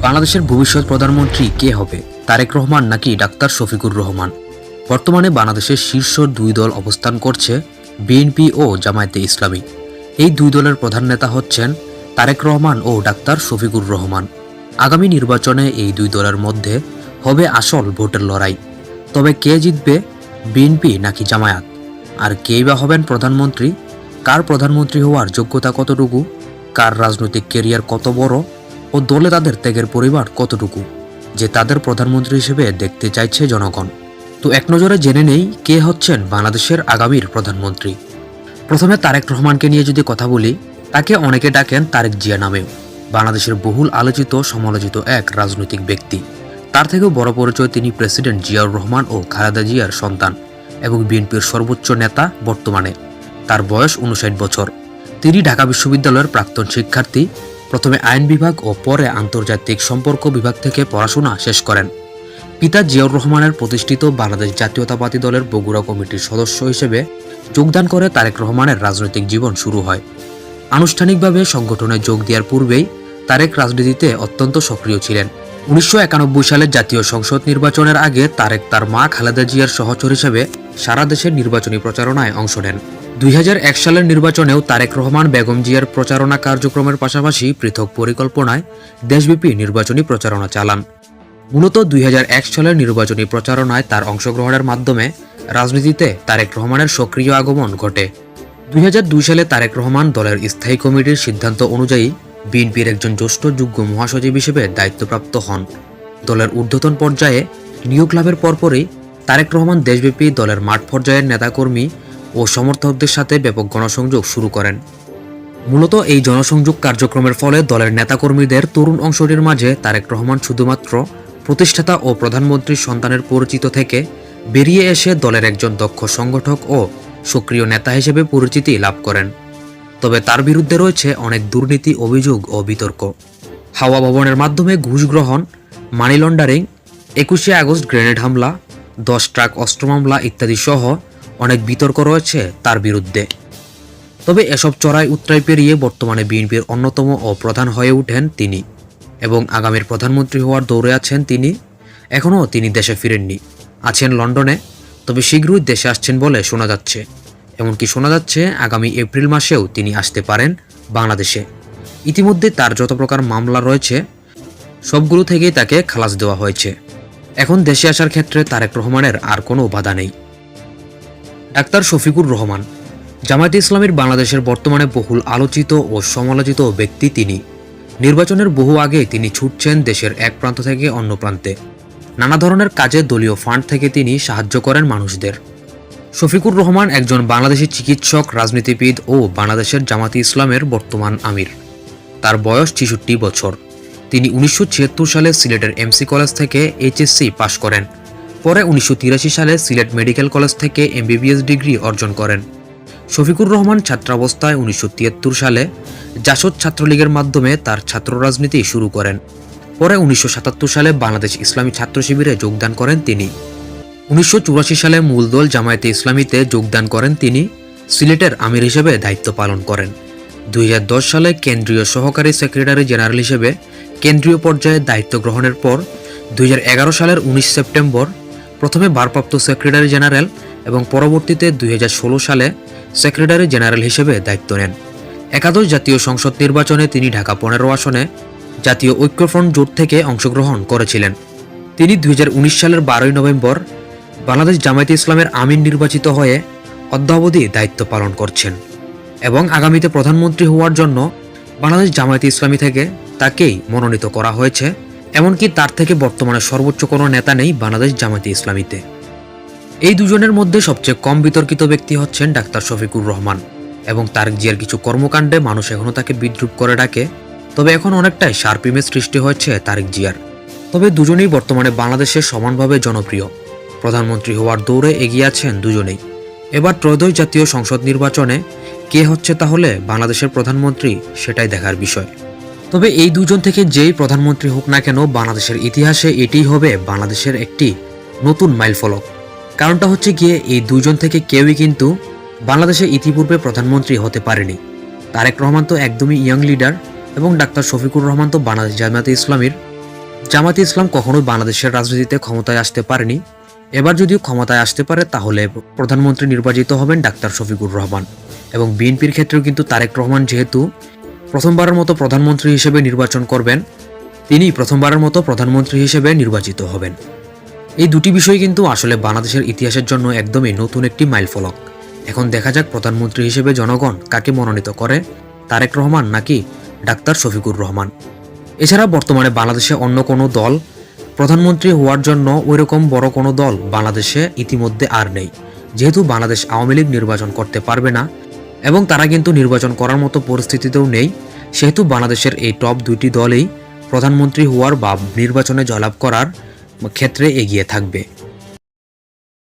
বাংলাদেশের ভবিষ্যৎ প্রধানমন্ত্রী কে হবে? তারেক রহমান নাকি ডাক্তার শফিকুর রহমান? বর্তমানে বাংলাদেশের শীর্ষ দুই দল অবস্থান করছে, বিএনপি ও জামায়াতে ইসলামী। এই দুই দলের প্রধান নেতা হচ্ছেন তারেক রহমান ও ডাক্তার শফিকুর রহমান। আগামী নির্বাচনে এই দুই দলের মধ্যে হবে আসল ভোটের লড়াই। তবে কে জিতবে, বিএনপি নাকি জামায়াত? আর কেই বা হবেন প্রধানমন্ত্রী? কার প্রধানমন্ত্রী হওয়ার যোগ্যতা কতটুকু? কার রাজনৈতিক কেরিয়ার কত বড়? ও দলে তাদের ত্যাগের পরিবার কতটুকু, যে তাদের প্রধানমন্ত্রী হিসেবে দেখতে চাইছে জনগণ। তো এক নজরে জেনে নেই কে হচ্ছেন বাংলাদেশের আগামীর প্রধানমন্ত্রী। প্রথমে তারেক রহমানকে নিয়ে যদি কথা বলি, তাকে অনেকে ডাকেন তারেক জিয়া নামেও। বাংলাদেশের বহুল আলোচিত, সমালোচিত এক রাজনৈতিক ব্যক্তি। তার থেকেও বড় পরিচয় তিনি প্রেসিডেন্ট জিয়াউর রহমান ও খালেদা জিয়ার সন্তান এবং বিএনপির সর্বোচ্চ নেতা বর্তমানে। তার বয়স উনষাট বছর। তিনি ঢাকা বিশ্ববিদ্যালয়ের প্রাক্তন শিক্ষার্থী প্রথমে আইন বিভাগ ও পরে আন্তর্জাতিক সম্পর্ক বিভাগ থেকে পড়াশোনা শেষ করেন। পিতা জিয়াউর রহমানের প্রতিষ্ঠিত বাংলাদেশ জাতীয়তাবাদী দলের বগুড়া কমিটির সদস্য হিসেবে যোগদান করে তারেক রহমানের রাজনৈতিক জীবন শুরু হয়। আনুষ্ঠানিকভাবে সংগঠনে যোগ দেওয়ার পূর্বেই তারেক রাজনীতিতে অত্যন্ত সক্রিয় ছিলেন। উনিশশো একানব্বই সালের জাতীয় সংসদ নির্বাচনের আগে তারেক তার মা খালেদা জিয়ার সহচর হিসেবে সারা দেশের নির্বাচনী প্রচারণায় অংশ নেন। দুই হাজার এক সালের নির্বাচনেও তারেক রহমান, বেগম জিয়ার প্রচারণা কার্যক্রমের পাশাপাশি পৃথক পরিকল্পনায় দেশব্যাপী নির্বাচনী প্রচারণা চালান। মূলত দুই হাজার এক সালের নির্বাচনী প্রচারণায় তার অংশগ্রহণের মাধ্যমে রাজনীতিতে তারেক রহমানের সক্রিয় আগমন ঘটে। দুই হাজার দুই সালে তারেক রহমান দলের স্থায়ী কমিটির সিদ্ধান্ত অনুযায়ী বিএনপির একজন জ্যেষ্ঠ যুগ্ম মহাসচিব হিসেবে দায়িত্বপ্রাপ্ত হন। দলের ঊর্ধ্বতন পর্যায়ে নিয়োগ লাভের পরপরই তারেক রহমান দেশব্যাপী দলের মাঠ পর্যায়ের নেতাকর্মী ও সমর্থকদের সাথে ব্যাপক গণসংযোগ শুরু করেন। মূলত এই জনসংযোগ কার্যক্রমের ফলে দলের নেতাকর্মীদের তরুণ অংশটির মাঝে তারেক রহমান শুধুমাত্র প্রতিষ্ঠাতা ও প্রধানমন্ত্রীর সন্তানের পরিচিত থেকে বেরিয়ে এসে দলের একজন দক্ষ সংগঠক ও সক্রিয় নেতা হিসেবে পরিচিতি লাভ করেন। তবে তার বিরুদ্ধে রয়েছে অনেক দুর্নীতি, অভিযোগ ও বিতর্ক। হাওয়া ভবনের মাধ্যমে ঘুষ গ্রহণ, মানি লন্ডারিং, একুশে আগস্ট গ্রেনেড হামলা, দশ ট্রাক অস্ত্র মামলা ইত্যাদি সহ অনেক বিতর্ক রয়েছে তার বিরুদ্ধে। তবে এসব চড়াই উত্তরাই পেরিয়ে বর্তমানে বিএনপির অন্যতম ও প্রধান হয়ে ওঠেন তিনি এবং আগামীর প্রধানমন্ত্রী হওয়ার দৌড়ে আছেন তিনি। এখনও তিনি দেশে ফিরেননি। আছেন লন্ডনে, তবে শীঘ্রই দেশে আসছেন বলে শোনা যাচ্ছে। এমনকি শোনা যাচ্ছে, আগামী এপ্রিল মাসেও তিনি আসতে পারেন বাংলাদেশে। ইতিমধ্যে তার যত প্রকার মামলা রয়েছে, সবগুলো থেকেই তাকে খালাস দেওয়া হয়েছে। এখন দেশে আসার ক্ষেত্রে তারেক রহমানের আর কোনো বাধা নেই। ডাক্তার শফিকুর রহমান। জামায়াতে ইসলামীর বাংলাদেশের বর্তমানে বহুল আলোচিত ও সমালোচিত ব্যক্তি তিনি। নির্বাচনের বহু আগে তিনি ছুটছেন দেশের এক প্রান্ত থেকে অন্য প্রান্তে। নানা ধরনের কাজে দলীয় ফান্ড থেকে তিনি সাহায্য করেন মানুষদের। শফিকুর রহমান একজন বাংলাদেশি চিকিৎসক, রাজনীতিবিদ ও বাংলাদেশের জামাতি ইসলামের বর্তমান আমির। তার বয়স ছেষট্টি বছর। তিনি উনিশশো ছিয়াত্তর সালে সিলেটের এমসি কলেজ থেকে এইচএসসি পাশ করেন। পরে উনিশশো তিরাশি সালে সিলেট মেডিকেল কলেজ থেকে এমবিবিএস ডিগ্রি অর্জন করেন। শফিকুর রহমান ছাত্রাবস্থায় উনিশশো তিয়াত্তর সালে জাসদ ছাত্রলীগের মাধ্যমে তার ছাত্র রাজনীতি শুরু করেন। পরে উনিশশো সাতাত্তর সালে বাংলাদেশ ইসলামী ছাত্র শিবিরে যোগদান করেন তিনি। উনিশশো চুরাশি সালে মূলদল জামায়াতে ইসলামীতে যোগদান করেন তিনি, সিলেটের আমির হিসেবে দায়িত্ব পালন করেন। দুই হাজার দশ সালে কেন্দ্রীয় সহকারী সেক্রেটারি জেনারেল হিসেবে কেন্দ্রীয় পর্যায়ে দায়িত্ব গ্রহণের পর দুই হাজার এগারো সালের উনিশ সেপ্টেম্বর প্রথমে ভারপ্রাপ্ত সেক্রেটারি জেনারেল এবং পরবর্তীতে দুই হাজার ষোলো সালে সেক্রেটারি জেনারেল হিসেবে দায়িত্ব নেন। একাদশ জাতীয় সংসদ নির্বাচনে তিনি ঢাকা পনেরো আসনে জাতীয় ঐক্যফ্রন্ট জোট থেকে অংশগ্রহণ করেছিলেন। তিনি দুই হাজার উনিশ সালের বারোই নভেম্বর বাংলাদেশ জামায়াতে ইসলামের আমিন নির্বাচিত হয়ে অদ্যাবধি দায়িত্ব পালন করছেন এবং আগামীতে প্রধানমন্ত্রী হওয়ার জন্য বাংলাদেশ জামায়াতে ইসলামী থেকে তাকেই মনোনীত করা হয়েছে। এমনকি তার থেকে বর্তমানে সর্বোচ্চ কোনো নেতা নেই বাংলাদেশ জামায়াতে ইসলামীতে। এই দুজনের মধ্যে সবচেয়ে কম বিতর্কিত ব্যক্তি হচ্ছেন ডাক্তার শফিকুর রহমান এবং তারেক জিয়ার কিছু কর্মকাণ্ডে মানুষ এখনও তাকে বিদ্রুপ করে ডাকে, তবে এখন অনেকটাই শার্পিমের সৃষ্টি হয়েছে তারেক জিয়ার। তবে দুজনেই বর্তমানে বাংলাদেশে সমানভাবে জনপ্রিয়। প্রধানমন্ত্রী হওয়ার দৌড়ে এগিয়ে আছেন দুজনেই। এবার ত্রয়োদশ জাতীয় সংসদ নির্বাচনে কে হচ্ছে তাহলে বাংলাদেশের প্রধানমন্ত্রী সেটাই দেখার বিষয়। তবে এই দুজন থেকে যেই প্রধানমন্ত্রী হোক না কেন বাংলাদেশের ইতিহাসে এটিই হবে বাংলাদেশের একটি নতুন মাইলফলক কারণটা হচ্ছে গিয়ে এই দুজন থেকে কেউই কিন্তু বাংলাদেশে ইতিপূর্বে প্রধানমন্ত্রী হতে পারেনি। তারেক রহমান তো একদমই ইয়াং লিডার এবং ডাক্তার শফিকুর রহমান তো বাংলাদেশ জামায়াতে ইসলামীর। জামাতে ইসলাম কখনোই বাংলাদেশের রাজনীতিতে ক্ষমতায় আসতে পারেনি। এবার যদিও ক্ষমতায় আসতে পারে, তাহলে প্রধানমন্ত্রী নির্বাচিত হবেন ডাক্তার শফিকুর রহমান। এবং বিএনপির ক্ষেত্রেও কিন্তু তারেক রহমান যেহেতু প্রথমবারের মতো প্রধানমন্ত্রী হিসেবে নির্বাচন করবেন তিনি প্রথমবারের মতো প্রধানমন্ত্রী হিসেবে নির্বাচিত হবেন। এই দুটি বিষয় কিন্তু আসলে বাংলাদেশের ইতিহাসের জন্য একদমই নতুন একটি মাইলফলক। এখন দেখা যাক প্রধানমন্ত্রী হিসেবে জনগণ কাকে মনোনীত করে, তারেক রহমান নাকি ডাক্তার শফিকুর রহমান। এছাড়া বর্তমানে বাংলাদেশে অন্য কোনো দল প্রধানমন্ত্রী হওয়ার জন্য ওইরকম বড় কোনো দল বাংলাদেশে ইতিমধ্যে আর নেই। যেহেতু বাংলাদেশ আওয়ামী লীগ নির্বাচন করতে পারবে না এবং তারা কিন্তু নির্বাচন করার মতো পরিস্থিতিতেও নেই। সেহেতু বাংলাদেশের এই টপ দুইটি দলেই প্রধানমন্ত্রী হওয়ার বা নির্বাচনে জয়লাভ করার ক্ষেত্রে এগিয়ে থাকবে।